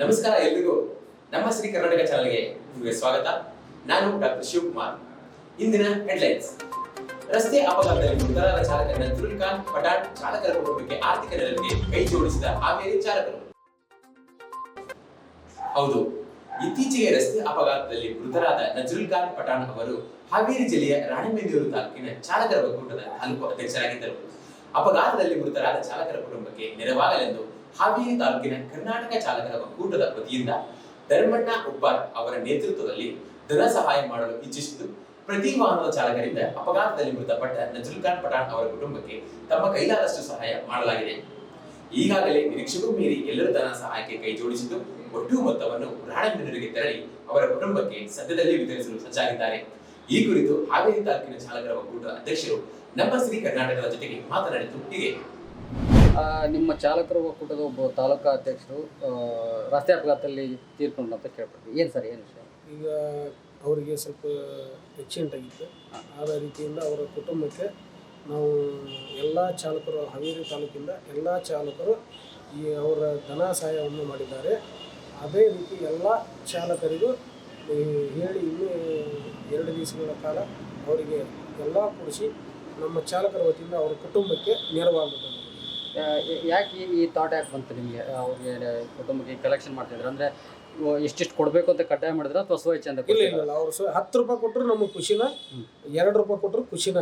ನಮಸ್ಕಾರ ಎಲ್ರಿಗೂ. ನಮ್ಮ ಶ್ರೀ ಕರ್ನಾಟಕ ಚಾನಲ್ಗೆ ನಿಮಗೆ ಸ್ವಾಗತ. ನಾನು ಡಾಕ್ಟರ್ ಶಿವಕುಮಾರ್. ಇಂದಿನ ಹೆಡ್ಲೈನ್ಸ್. ರಸ್ತೆ ಅಪಘಾತದಲ್ಲಿ ಮೃತರಾದ ಚಾಲಕನ ಖಾನ್ ಪಠಾಣ್ ಚಾಲಕರ ಕುಟುಂಬಕ್ಕೆ ಆರ್ಥಿಕ ನೆರವಿಗೆ ಕೈ ಜೋಡಿಸಿದ ಹಾವೇರಿ ಚಾಲಕರು. ಹೌದು, ಇತ್ತೀಚೆಗೆ ರಸ್ತೆ ಅಪಘಾತದಲ್ಲಿ ಮೃತರಾದ ನಜರುಲ್ ಖಾನ್ ಪಠಾಣ್ ಅವರು ಹಾವೇರಿ ಜಿಲ್ಲೆಯ ರಾಣೆಬೆನ್ನೂರು ತಾಲೂಕಿನ ಚಾಲಕರ ಒಕ್ಕೂಟದ ತಾಲೂಕು ಅಧ್ಯಕ್ಷರಾಗಿದ್ದರು. ಅಪಘಾತದಲ್ಲಿ ಮೃತರಾದ ಚಾಲಕರ ಕುಟುಂಬಕ್ಕೆ ನೆರವಾಗಲೆಂದು ಹಾವೇರಿ ತಾಲೂಕಿನ ಕರ್ನಾಟಕ ಚಾಲಕರ ಒಕ್ಕೂಟದ ವತಿಯಿಂದ ಧರ್ಮಣ್ಣ ಉಪ್ಪಾರ್ ಅವರ ನೇತೃತ್ವದಲ್ಲಿ ಧನ ಸಹಾಯ ಮಾಡಲು ಇಚ್ಛಿಸಿದ್ದು, ಪ್ರತಿ ವಾಹನದ ಚಾಲಕರಿಂದ ಅಪಘಾತದಲ್ಲಿ ಮೃತಪಟ್ಟ ನಜರುಲ್ ಖಾನ್ ಪಠಾಣ್ ಅವರ ಕುಟುಂಬಕ್ಕೆ ತಮ್ಮ ಕೈಲಾದಷ್ಟು ಸಹಾಯ ಮಾಡಲಾಗಿದೆ. ಈಗಾಗಲೇ ನಿರೀಕ್ಷೆಗೂ ಮೀರಿ ಎಲ್ಲರೂ ಧನ ಸಹಾಯಕ್ಕೆ ಕೈ ಜೋಡಿಸಿದ್ದು, ಒಟ್ಟು ಮೊತ್ತವನ್ನು ರಾಣೆಬೆನ್ನೂರಿಗೆ ತೆರಳಿ ಅವರ ಕುಟುಂಬಕ್ಕೆ ಸದ್ಯದಲ್ಲಿ ವಿತರಿಸಲು ಸಜ್ಜಾಗಿದ್ದಾರೆ. ಈ ಕುರಿತು ಹಾವೇರಿ ತಾಲೂಕಿನ ಚಾಲಕರ ಒಕ್ಕೂಟದ ಅಧ್ಯಕ್ಷರು ನಮ್ಮ ಶ್ರೀ ಕರ್ನಾಟಕದ ಜೊತೆಗೆ ಮಾತನಾಡಿದ್ದು ಹೀಗೆ. ನಿಮ್ಮ ಚಾಲಕರ ಒಕ್ಕೂಟದ ಒಬ್ಬ ತಾಲೂಕಾ ಅಧ್ಯಕ್ಷರು ರಸ್ತೆ ಅಪಘಾತದಲ್ಲಿ ತೀರ್ಕೊಂಡು ಅಂತ ಕೇಳ್ಪಟ್ವಿ. ಏನು ಸರ್ ಏನು ವಿಷಯ? ಈಗ ಅವರಿಗೆ ಸ್ವಲ್ಪ ಆಕ್ಸಿಡೆಂಟ್ ಆಗಿತ್ತು. ಆದ ರೀತಿಯಿಂದ ಅವರ ಕುಟುಂಬಕ್ಕೆ ನಾವು ಎಲ್ಲ ಚಾಲಕರು ಹಾವೇರಿ ತಾಲೂಕಿಂದ ಎಲ್ಲ ಚಾಲಕರು ಈ ಅವರ ಧನ ಸಹಾಯವನ್ನು ಮಾಡಿದ್ದಾರೆ. ಅದೇ ರೀತಿ ಎಲ್ಲ ಚಾಲಕರಿಗೂ ಹೇಳಿ ಇನ್ನೂ ಎರಡು ದಿವಸಗಳ ಕಾಲ ಅವರಿಗೆ ಎಲ್ಲ ಕೊಡಿಸಿ ನಮ್ಮ ಚಾಲಕರ ವತಿಯಿಂದ ಅವರ ಕುಟುಂಬಕ್ಕೆ ನೆರವಾಗುತ್ತದೆ. ಯಾಕೆ ಈ- ಥಾಟ್ ಯಾಕೆ ಬಂತು ನಿಮಗೆ ಅವ್ರಿಗೆ ಕುಟುಂಬಕ್ಕೆ ಕಲೆಕ್ಷನ್ ಮಾಡ್ತಿದ್ರು ಅಂದರೆ ಇಷ್ಟಿಷ್ಟು ಕೊಡಬೇಕು ಅಂತ ಕಡ್ಡಾಯ ಮಾಡಿದ್ರೆ ಅಥವಾ ಸ್ವಚ್ಛ ಅಂತ ಇಲ್ಲ? ಇಲ್ಲ ಇಲ್ಲ ಅವರು ಸ ಹತ್ತು ರೂಪಾಯಿ ಕೊಟ್ಟರು ನಮಗೆ ಖುಷಿನ. ಎರಡು ರೂಪಾಯಿ ಕೊಟ್ಟರು ಖುಷಿನ.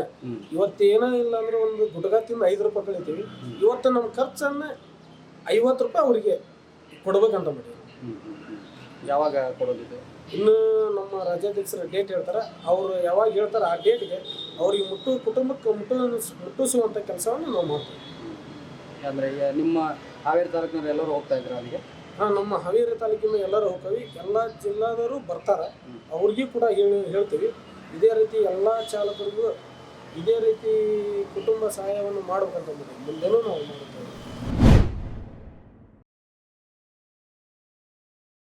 ಇವತ್ತೇನೋ ಇಲ್ಲ ಅಂದ್ರೆ ಒಂದು ಗುಡ್ಗ ತಿಂದು ಐದು ರೂಪಾಯಿ ಕಳಿತೀವಿ. ಇವತ್ತು ನಮ್ಮ ಖರ್ಚನ್ನು ಐವತ್ತು ರೂಪಾಯಿ ಅವರಿಗೆ ಕೊಡ್ಬೇಕಂತ ಮಾಡಿ. ಯಾವಾಗ ಕೊಡೋದಿದೆ ಇನ್ನು ನಮ್ಮ ರಾಜ್ಯಾಧ್ಯಕ್ಷರ ಡೇಟ್ ಹೇಳ್ತಾರೆ ಅವರು ಯಾವಾಗ ಹೇಳ್ತಾರೆ ಆ ಡೇಟ್ಗೆ ಅವ್ರಿಗೆ ಮುಟ್ಟು ಕುಟುಂಬಕ್ಕೆ ಮುಟ್ಟು ಮುಟ್ಟಿಸುವಂಥ ಕೆಲಸವನ್ನು ನಾವು ಮಾಡ್ತೀವಿ ಅಂದರೆ ನಿಮ್ಮ ಹಾವೇರಿ ತಾಲೂಕಿನವ್ರು ಎಲ್ಲರೂ ಹೋಗ್ತಾ ಇದ್ರು ಅಲ್ಲಿಗೆ? ಹಾಂ, ನಮ್ಮ ಹಾವೇರಿ ತಾಲೂಕಿನ ಎಲ್ಲರೂ ಹೋಗ್ತೀವಿ. ಎಲ್ಲ ಜಿಲ್ಲಾದವರು ಬರ್ತಾರೆ. ಅವ್ರಿಗೆ ಕೂಡ ಹೇಳಿ, ಹೇಳ್ತೀವಿ. ಇದೇ ರೀತಿ ಎಲ್ಲ ಚಾಲಕರಿಗೂ ಇದೇ ರೀತಿ ಕುಟುಂಬ ಸಹಾಯವನ್ನು ಮಾಡಬೇಕಂತ ಮಾಡಿ ಮುಂದೆನೂ ನಾವು ಮಾಡುತ್ತೇವೆ.